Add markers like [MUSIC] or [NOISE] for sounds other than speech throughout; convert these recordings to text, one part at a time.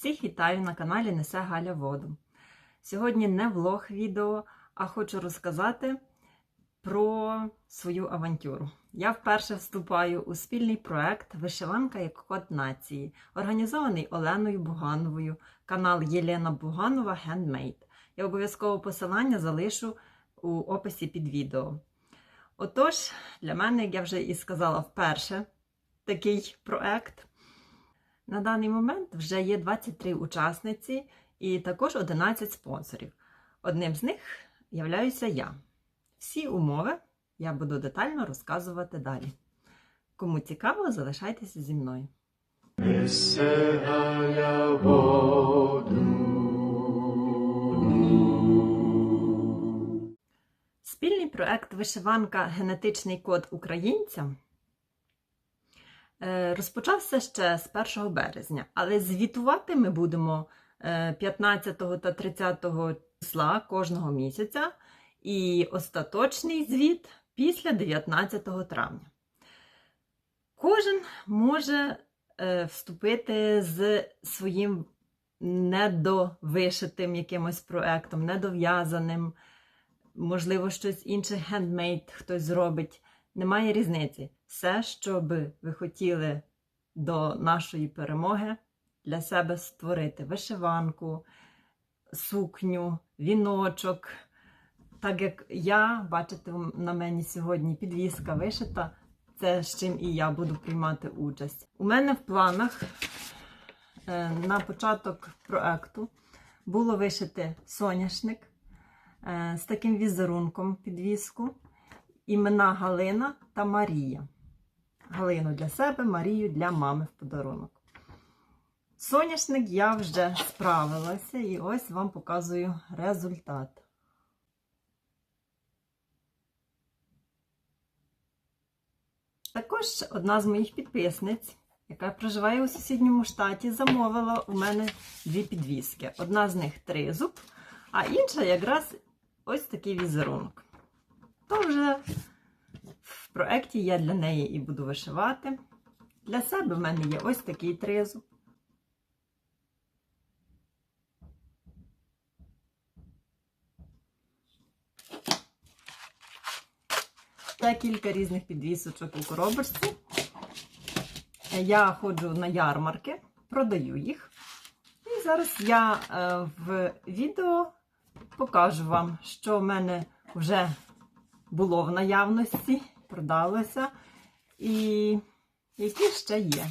Всіх вітаю на каналі Несе Галя Воду. Сьогодні не влог відео, а хочу розказати про свою авантюру. Я вперше вступаю у спільний проект Вишиванка як код нації, організований Оленою Бугановою, канал Єлена Буганова Handmade. Я обов'язково посилання залишу у описі під відео. Отож, для мене, як я вже і сказала, вперше такий проект. На даний момент вже є 23 учасниці і також 11 спонсорів. Одним з них являюся я. Всі умови я буду детально розказувати далі. Кому цікаво, залишайтеся зі мною. Спільний проект Вишиванка Генетичний код українця е, розпочався ще з 1 березня, але звітувати ми будемо е, 15 та 30 числа кожного місяця, і остаточний звіт після 19 травня. Кожен може е, вступити з своїм недовишитим якимось проектом, недов'язаним, можливо, щось інше хендмейд хтось зробить. Немає різниці. Все, що би ви хотіли до нашої перемоги для себе створити: вишиванку, сукню, віночок. Так як я, бачите, на мені сьогодні підвіска вишита, це з чим і я буду приймати участь. У мене в планах е, на початок проекту було вишити соняшник е, з таким візерунком підвіску. Імена Галина та Марія. Галину для себе, Марію для мами в подарунок. Соняшник я вже справилася і ось вам показую результат. Також одна з моїх підписниць, яка проживає у сусідньому штаті, замовила у мене дві підвіски. Одна з них тризуб, а інша якраз ось такий візерунок. То вже в проєкті я для неї і буду вишивати. Для себе в мене є ось такий тризуб. Декілька різних підвісочок у коробочці. Я ходжу на ярмарки, продаю їх. І зараз я е, в відео покажу вам, що в мене вже було в наявності, продалося, і які ще є.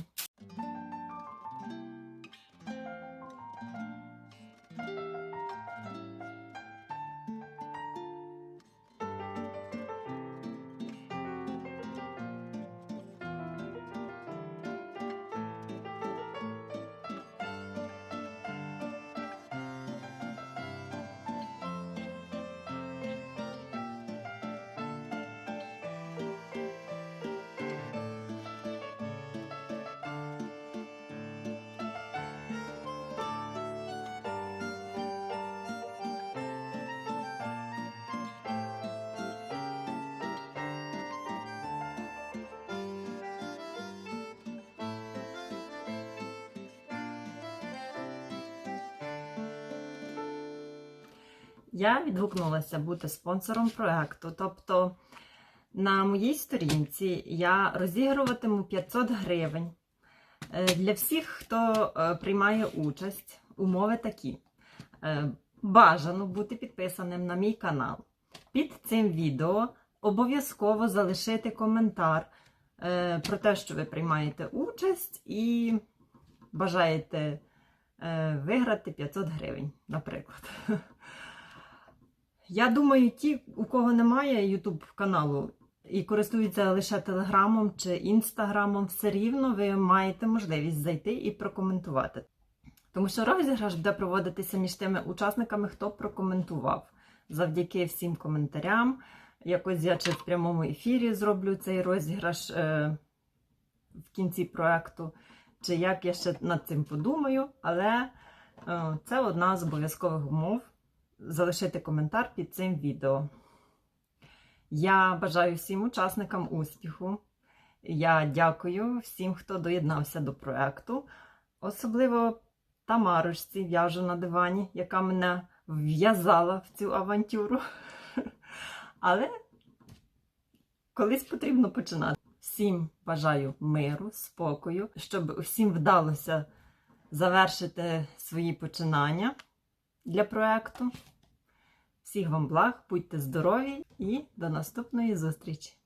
Я відгукнулася бути спонсором проекту. Тобто на моїй сторінці я розігруватиму 500 гривень. Е, Для всіх, хто е, приймає участь, умови такі. Е, Бажано бути підписаним на мій канал. Під цим відео обов'язково залишити коментар про те, що ви приймаєте участь, і бажаєте виграти 500 гривень, наприклад. [LAUGHS] Я думаю, ті, у кого немає YouTube каналу і користуються лише Телеграмом чи Інстаграмом, все рівно ви маєте можливість зайти і прокоментувати. Тому що розіграш буде проводитися між тими учасниками, хто прокоментував. Завдяки всім коментарям. Якось я чи в прямому ефірі зроблю цей розіграш е, в кінці проекту, чи як я ще над цим подумаю, але е, це одна з обов'язкових умов залишити коментар під цим відео. Я бажаю всім учасникам успіху. Я дякую всім, хто доєднався до проекту. Особливо Тамарочці в'яжу на дивані, яка мене в'язала в цю авантюру. [LAUGHS] Але колись потрібно починати. Всім бажаю миру, спокою, щоб усім вдалося завершити свої починання для проекту. Всіх вам благ, будьте здорові і до наступної зустрічі!